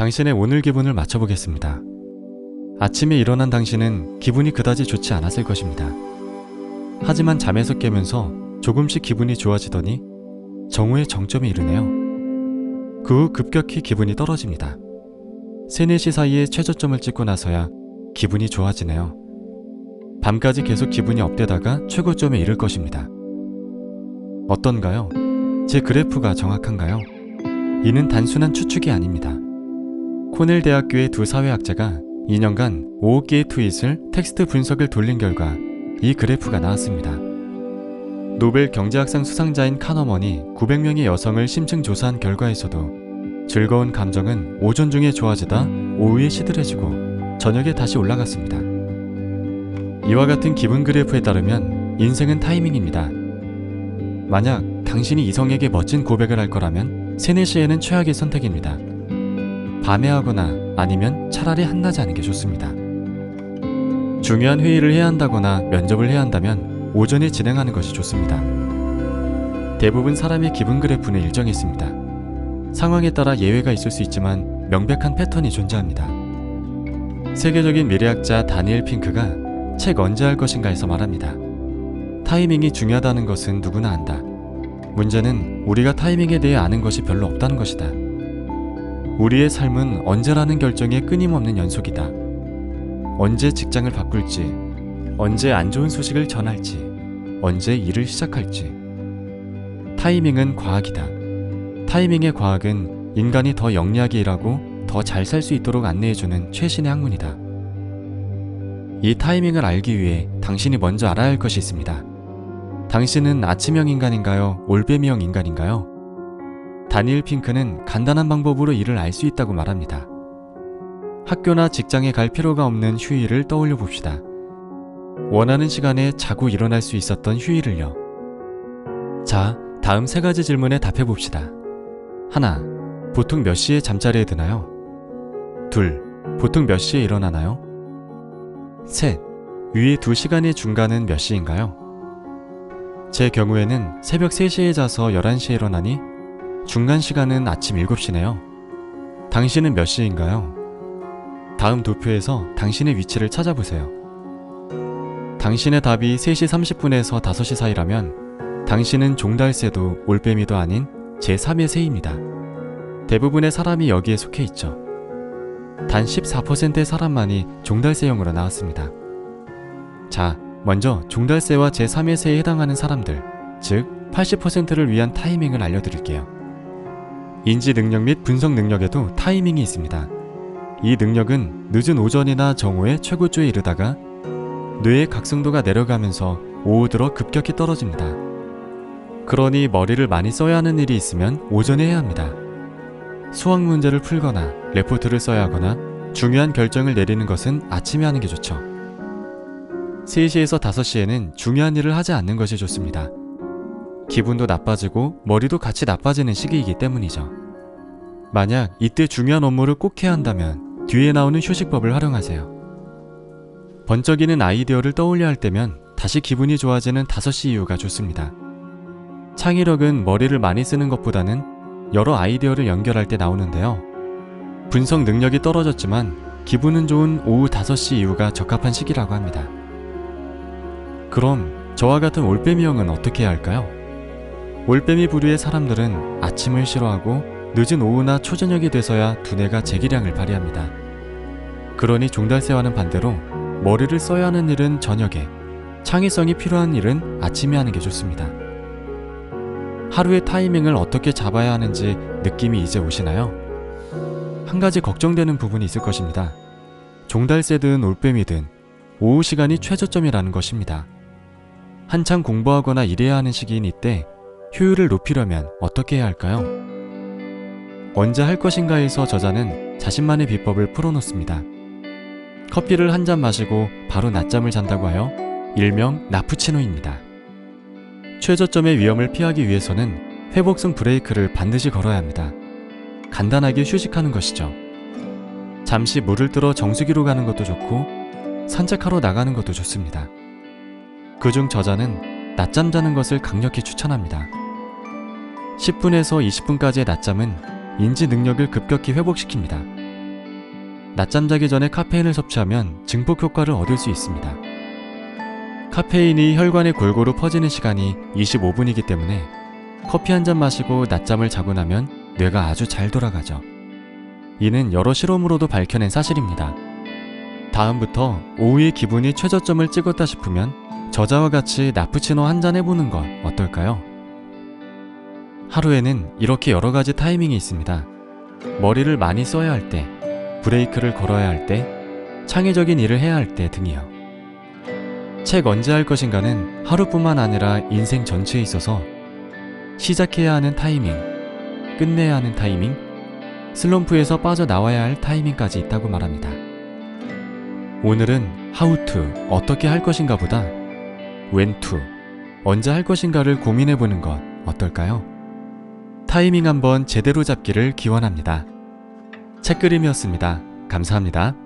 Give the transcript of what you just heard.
당신의 오늘 기분을 맞춰보겠습니다. 아침에 일어난 당신은 기분이 그다지 좋지 않았을 것입니다. 하지만 잠에서 깨면서 조금씩 기분이 좋아지더니 정오의 정점에 이르네요. 그 후 급격히 기분이 떨어집니다. 3, 4시 사이에 최저점을 찍고 나서야 기분이 좋아지네요. 밤까지 계속 기분이 업되다가 최고점에 이를 것입니다. 어떤가요? 제 그래프가 정확한가요? 이는 단순한 추측이 아닙니다. 코넬 대학교의 두 사회학자가 2년간 5억 개의 트윗을 텍스트 분석을 돌린 결과 이 그래프가 나왔습니다. 노벨 경제학상 수상자인 카너먼이 900명의 여성을 심층 조사한 결과에서도 즐거운 감정은 오전 중에 좋아지다 오후에 시들해지고 저녁에 다시 올라갔습니다. 이와 같은 기분 그래프에 따르면 인생은 타이밍입니다. 만약 당신이 이성에게 멋진 고백을 할 거라면 3, 4시에는 최악의 선택입니다. 밤에 하거나 아니면 차라리 한낮에 하는 게 좋습니다. 중요한 회의를 해야 한다거나 면접을 해야 한다면 오전에 진행하는 것이 좋습니다. 대부분 사람의 기분 그래프는 일정했습니다. 상황에 따라 예외가 있을 수 있지만 명백한 패턴이 존재합니다. 세계적인 미래학자 다니엘 핑크가 책 언제 할 것인가에서 말합니다. 타이밍이 중요하다는 것은 누구나 안다. 문제는 우리가 타이밍에 대해 아는 것이 별로 없다는 것이다. 우리의 삶은 언제라는 결정의 끊임없는 연속이다. 언제 직장을 바꿀지, 언제 안 좋은 소식을 전할지, 언제 일을 시작할지. 타이밍은 과학이다. 타이밍의 과학은 인간이 더 영리하게 일하고 더 잘 살 수 있도록 안내해주는 최신의 학문이다. 이 타이밍을 알기 위해 당신이 먼저 알아야 할 것이 있습니다. 당신은 아침형 인간인가요? 올빼미형 인간인가요? 다니엘 핑크는 간단한 방법으로 이를 알 수 있다고 말합니다. 학교나 직장에 갈 필요가 없는 휴일을 떠올려 봅시다. 원하는 시간에 자고 일어날 수 있었던 휴일을요. 자, 다음 세 가지 질문에 답해 봅시다. 하나, 보통 몇 시에 잠자리에 드나요? 둘, 보통 몇 시에 일어나나요? 셋, 위의 두 시간의 중간은 몇 시인가요? 제 경우에는 새벽 3시에 자서 11시에 일어나니 중간 시간은 아침 7시네요. 당신은 몇 시인가요? 다음 도표에서 당신의 위치를 찾아보세요. 당신의 답이 3시 30분에서 5시 사이라면 당신은 종달새도 올빼미도 아닌 제3의 새입니다. 대부분의 사람이 여기에 속해 있죠. 단 14%의 사람만이 종달새형으로 나왔습니다. 자, 먼저 종달새와 제3의 새에 해당하는 사람들, 즉 80%를 위한 타이밍을 알려드릴게요. 인지 능력 및 분석 능력에도 타이밍이 있습니다. 이 능력은 늦은 오전이나 정오에 최고조에 이르다가 뇌의 각성도가 내려가면서 오후 들어 급격히 떨어집니다. 그러니 머리를 많이 써야 하는 일이 있으면 오전에 해야 합니다. 수학 문제를 풀거나 레포트를 써야 하거나 중요한 결정을 내리는 것은 아침에 하는 게 좋죠. 3시에서 5시에는 중요한 일을 하지 않는 것이 좋습니다. 기분도 나빠지고 머리도 같이 나빠지는 시기이기 때문이죠. 만약 이때 중요한 업무를 꼭 해야 한다면 뒤에 나오는 휴식법을 활용하세요. 번쩍이는 아이디어를 떠올려 할 때면 다시 기분이 좋아지는 5시 이후가 좋습니다. 창의력은 머리를 많이 쓰는 것보다는 여러 아이디어를 연결할 때 나오는데요. 분석 능력이 떨어졌지만 기분은 좋은 오후 5시 이후가 적합한 시기라고 합니다. 그럼 저와 같은 올빼미형은 어떻게 해야 할까요? 올빼미 부류의 사람들은 아침을 싫어하고 늦은 오후나 초저녁이 돼서야 두뇌가 재기량을 발휘합니다. 그러니 종달새와는 반대로 머리를 써야 하는 일은 저녁에, 창의성이 필요한 일은 아침에 하는 게 좋습니다. 하루의 타이밍을 어떻게 잡아야 하는지 느낌이 이제 오시나요? 한 가지 걱정되는 부분이 있을 것입니다. 종달새든 올빼미든 오후 시간이 최저점이라는 것입니다. 한창 공부하거나 일해야 하는 시기인 이때 효율을 높이려면 어떻게 해야 할까요? 언제 할 것인가에서 저자는 자신만의 비법을 풀어놓습니다. 커피를 한 잔 마시고 바로 낮잠을 잔다고 하여 일명 나푸치노입니다. 최저점의 위험을 피하기 위해서는 회복성 브레이크를 반드시 걸어야 합니다. 간단하게 휴식하는 것이죠. 잠시 물을 들어 정수기로 가는 것도 좋고 산책하러 나가는 것도 좋습니다. 그중 저자는 낮잠 자는 것을 강력히 추천합니다. 10분에서 20분까지의 낮잠은 인지 능력을 급격히 회복시킵니다. 낮잠 자기 전에 카페인을 섭취하면 증폭 효과를 얻을 수 있습니다. 카페인이 혈관에 골고루 퍼지는 시간이 25분이기 때문에 커피 한 잔 마시고 낮잠을 자고 나면 뇌가 아주 잘 돌아가죠. 이는 여러 실험으로도 밝혀낸 사실입니다. 다음부터 오후에 기분이 최저점을 찍었다 싶으면 저자와 같이 나프치노 한 잔 해보는 건 어떨까요? 하루에는 이렇게 여러 가지 타이밍이 있습니다. 머리를 많이 써야 할 때, 브레이크를 걸어야 할 때, 창의적인 일을 해야 할 때 등이요. 책 언제 할 것인가는 하루뿐만 아니라 인생 전체에 있어서 시작해야 하는 타이밍, 끝내야 하는 타이밍, 슬럼프에서 빠져나와야 할 타이밍까지 있다고 말합니다. 오늘은 how to, 어떻게 할 것인가 보다 when to, 언제 할 것인가를 고민해 보는 것 어떨까요? 타이밍 한번 제대로 잡기를 기원합니다. 책그림이었습니다. 감사합니다.